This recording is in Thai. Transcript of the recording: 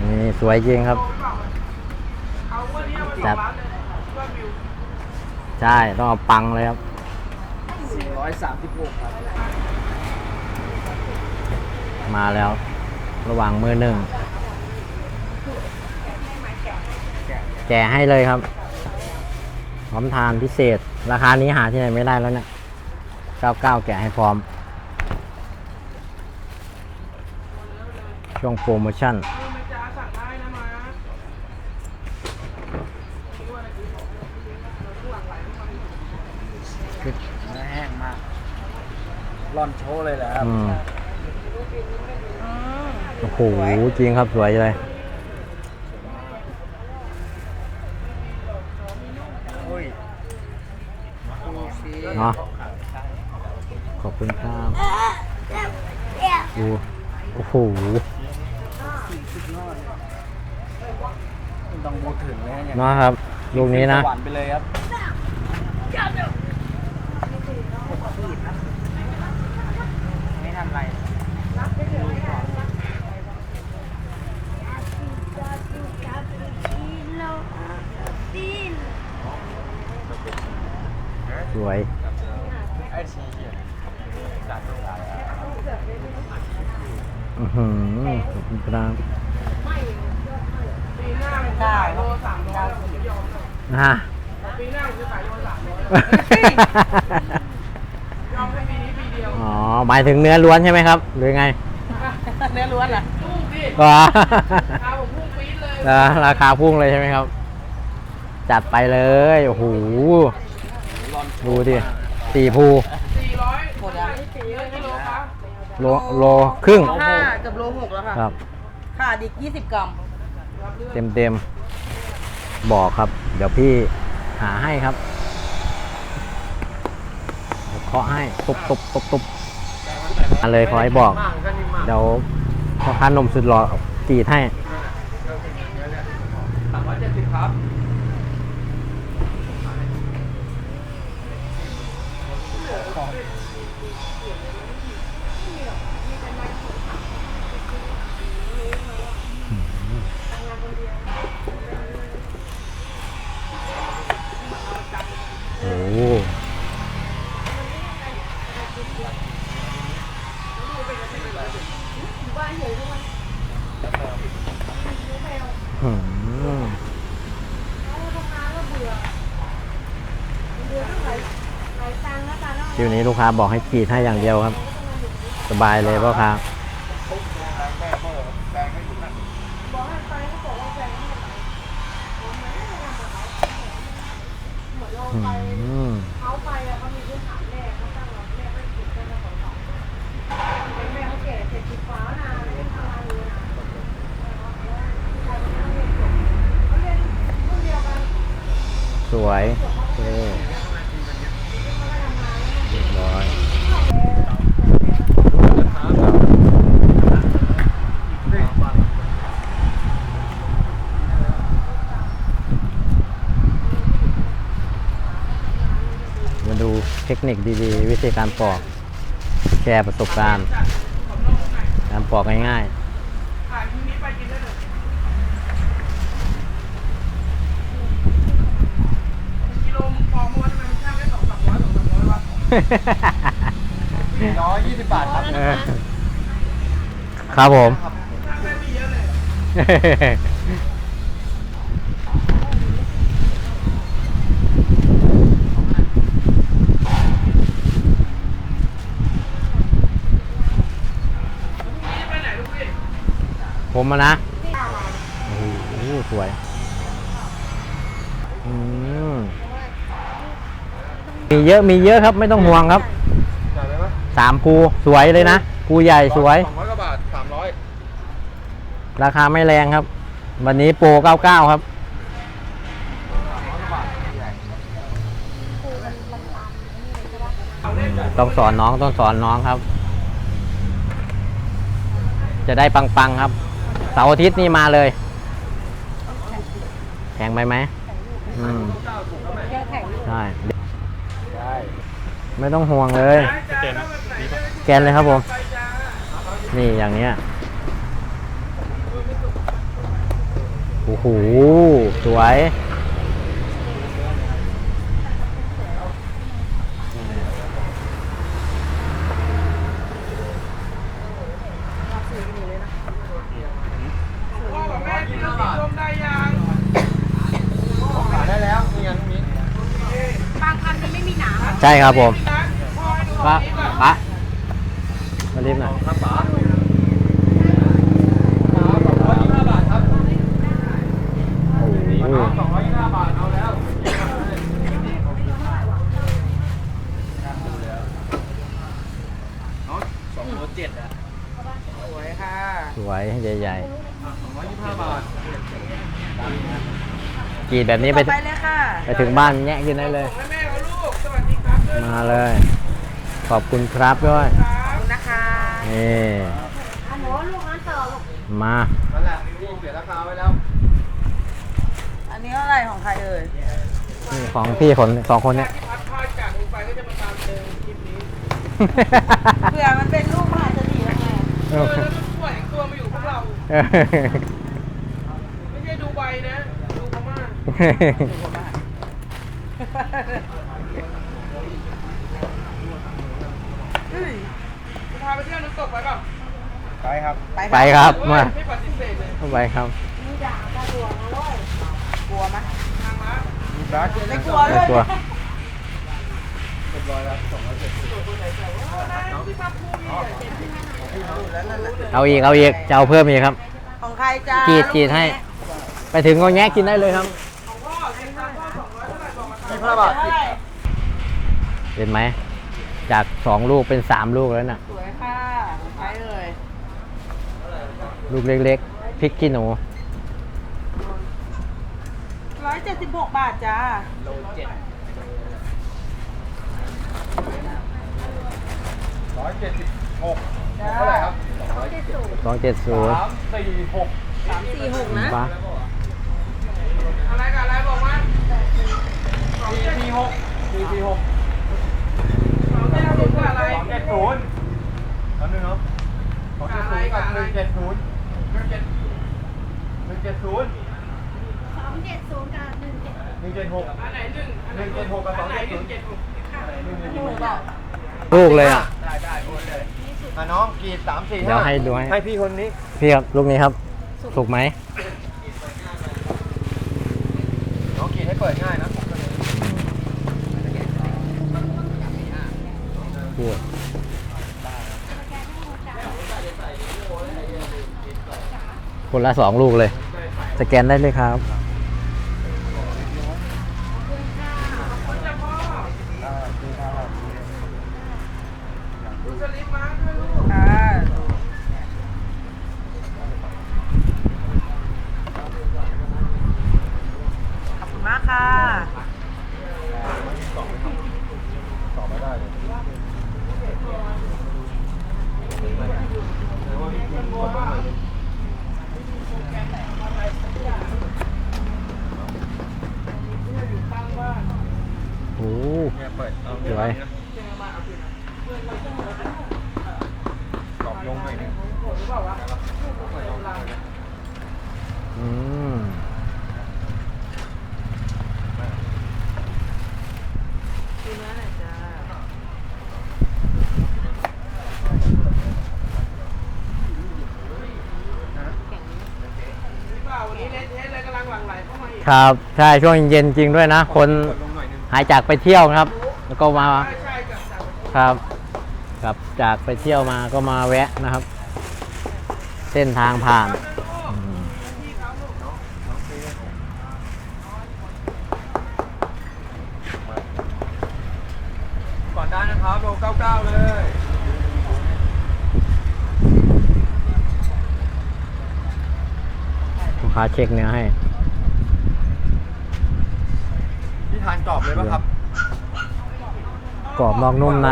นี่สวยจริงครับ จัดใช่ ต้องเอาปังเลยครับ 436 ครับมาแล้ว ระหว่างมือหนึ่งแกะให้เลยครับพร้อมทานพิเศษ ราคานี้หาที่ไหนไม่ได้แล้วเนี่ย 99 แกะให้พร้อม ช่วงโปรโมชั่น เนื้อแห้งมากร่อนโชว์เลยเหรอครับอืมโอ้โหจริงครับสวยเลยอุ้ยดูสิเนาะขอบคุณครับดูโอ้โหต้องพูดถึงเลยเนี่ยเนาะครับลูกนี้นะสวรรค์ไปเลยครับไม่ทำไร สวย ไอ้ชีจัดตรงไหน อือ หือขอบคุณครับได้โลสามโลนะฮะปีหน้าผมจะขายโลสามร้อยยอมให้ปีนี้ปีเดียวอ๋อหมายถึงเนื้อล้วนใช่ไหมครับ หรือไงเนื้อล้วนเหรอพุ่งดิก็พาผมพุ่งปี๊ดเลยแล้วราคาพุ่งเลยใช่ไหมครับ จัดไปเลยโอ้โหดูดิสี่ภูสี่ร้อยหมดอะสี่ร้อยกิโลครับ โลโลครึ่งห้ากับโลหกแล้วค่ะครับขาดอีก20กรัมเต็มเต็มๆบอกครับ เดี๋ยวพี่หาให้ครับเดี๋ยวเคาะให้ตุบตุบตุบตุบมาเลยขอให้บอก เดี๋ยวพ่อค้านมสุดหล่อกรีดให้สามร้อยเจ็ดสิบครับ โอ้โหหืมคิวนี้ลูกค้าบอกให้กรีดให้อย่างเดียวครับ สบายเลยพ่อค้าอืมเขาไปอะเขามีพื้นฐานแม่เขาตั้งรับแม่ไม่ติดกันมาสองสองแม่เขาแก่เจ็ดสิบกว่าแล้วนะไม่ได้ทำงานเลยนะเขาเรียนรุ่นเดียวกัน สวยโอเคเรียบร้อยมาดูเท คนิคดีๆ วิธีการปอก แชร์ประสบการณ์ การปอกง่ายขายพรุ่งนี้ไปกินได้เลยกิโลมึงพอมั้ยทำไมมันช่างได้สองสามร้อยสองสามร้อยวะๆร้อยยี่สิบบาทครับเออครับผม ช่างได้ไม่เยอะเลย ไปไหนลูกพี่ ผมอะนะโอ้โหสวย อืมมีเยอะมีเยอะครับไม่ต้องห่วงครับจ่ายไหมวะสามภูสวยเลยนะภูใหญ่สวย สองร้อยกว่าบาทสามร้อยราคาไม่แรงครับ วันนี้โปร99 ครับ ต้องสอนน้องต้องสอนน้องครับ จะได้ปังๆครับ เสาร์อาทิตย์นี่มาเลยแพงไปไหมใช่ไม่ต้องห่วงเลยแกนเลยครับผม นี่อย่างเนี้ยโอ้โหสวย ใช่ครับผมนะพ่อให้ดูปะนี้ก่อนปะมารีบหน่อยครับป๋าสองร้อยยี่สิบห้าบาทครับโอ้โหสองร้อยยี่สิบห้าบาทเอาแล้วสองโลเจ็ดอะสวยค่ะสวยใหญ่สองร้อยยี่สิบห้าบาทๆกรีดแบบนี้ไปไปเลยค่ะไปถึงบ้านแงะกินได้เลย มาเลย ขอบคุณครับด้วยครับนะคะนี่อันหนูลูกนั้นต่อลูกมานั่นแหละพี่เสียราคาไว้แล้ว อันนี้อะไรของใครเอ่ยนี่ของพี่คนสองคนเนี่ยที่พัดพลาดจากลงไปก็จะมาตามเจอคลิปนี้เผื่อมันเป็นลูกมหาเศรษฐีแล้วไงเออแล้วมันป่วยตัวมาอยู่พวกเรา ไม่ใช่ดูใบนะ ดูพม่าเฮ้ ยจะพาไปเที่ยวน้ำตกไปเปล่าไปครับ ไปครับมา ไม่ปฏิเสธเลยไปครับมีด่าตาดวงนะลูกกลัวไหมทางร้านมีบาสไม่กลัวไม่เลยกลัว เรียบร้อยแล้วสองร้อยเจ็ดสิบที่พักผู้มีแต่เจ็ดที่นั่นน่ะเอาอีกเอาอีกจะเอาเพิ่มอีกครับ ของใครจ้ากรีดกรีดให้ ไปถึงก็แงะกินได้เลยครับ ของพ่อเซ็นทรัลพ่อสองร้อยเท่าไหร่บอกมายี่สิบห้าบาท เห็นไหม จากสองลูกเป็นสามลูกแล้วน่ะ สวยค่ะของใครเอ่ยลูกเล็กๆพริกขี้หนูร้อยเจ็ดสิบหกบาทจ้าโลเจ็ดร้อยเจ็ดสิบหกเท่าไหร่ครับสองร้อยเจ็ดสิบสองเจ็ดศูนย์สามสี่หกสามสี่หกนะปะ อะไรกับอะไรบอกมาสอง สี่ เจ็ด สี่หกสี่สี่หก สองเจ็ดศูนย์กับอะไร สองเจ็ดศูนย์อันนึงเนาะสองเจ็ดศูนย์กับหนึ่งเจ็ดศูนย์หนึ่งเจ็ดหนึ่งเจ็ดศูนย์ สองเจ็ดศูนย์กับหนึ่งเจ็ด หนึ่งเจ็ดหก อันไหนหนึ่งอันไหน หนึ่งเจ็ดหกกับสอง อันไหน เจ็ด ห ศู นึ่ น ง ย์ เจ็ดหก หนึ่งเจ็ดหกเปล่า ลูกเลยอะ ได้ได้โอนเลยอะน้องกรีดสามสี่ห้าเดี๋ยวให้ดูให้ ให้พี่คนนี้พี่ครับลูกนี้ครับ สุกไหมน้องกรีดให้เปิดง่ายนะพูดคนละสองลูกเลย สแกนได้เลยครับ คุณจะพ่อดูสลิปมาด้วยลูกค่ะขอบคุณมากค่ะ ตอบไม่ได้เลย โอ้โห เนี่ยเปิดเอา สวยตอบลงหน่อยนึงอืมดูเนื้อหน่อยจ้าพี่บ่าววันนี้เละเทะเลยกำลังหลั่งไหลเข้ามาอีกครับ ใช่ ช่วงเย็นจริงด้วยนะ คนกดลงหน่อยนึงหายจากไปเที่ยวครับ แล้วก็มาใช่ใช่กับสาวครับกลับจากไปเที่ยวมาก็มาแวะนะครับ เส้นทางผ่านอืมก่อนได้นะครับโล99 เลยลูกค้าเช็คเนื้อให้ พี่ทานกรอบเลยป่ะครับ กรอบนอกนุ่มใน